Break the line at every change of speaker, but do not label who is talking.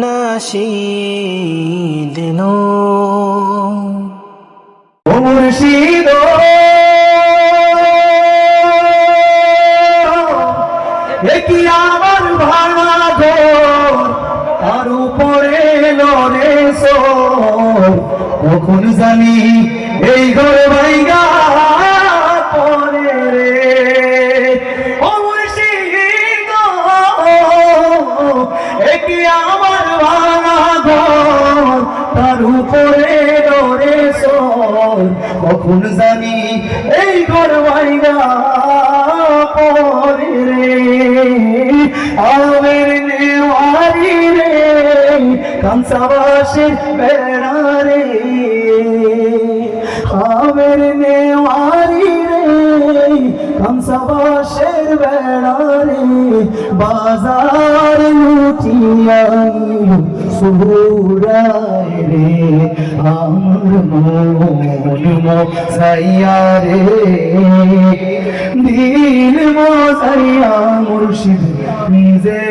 Nasheed no
মুর্শিদ কি আমার ভাঙা ঘর? তার উপরে লড়ে কখন জানি এই ঘর ভাইগা তার উপরে লড়ে সোর কখন জানি এই ঘর ভাইগা পরে রে। আমের নেওয়ারি রে কামসাবাসের বেড়া রে। আমের নেওয়ারি রে কামসাবাসের বেড়া রে। বাজার সুরায় রে আমার মন মসাইয়া রে দিল মসাইয়া মুর্শিদ নিজে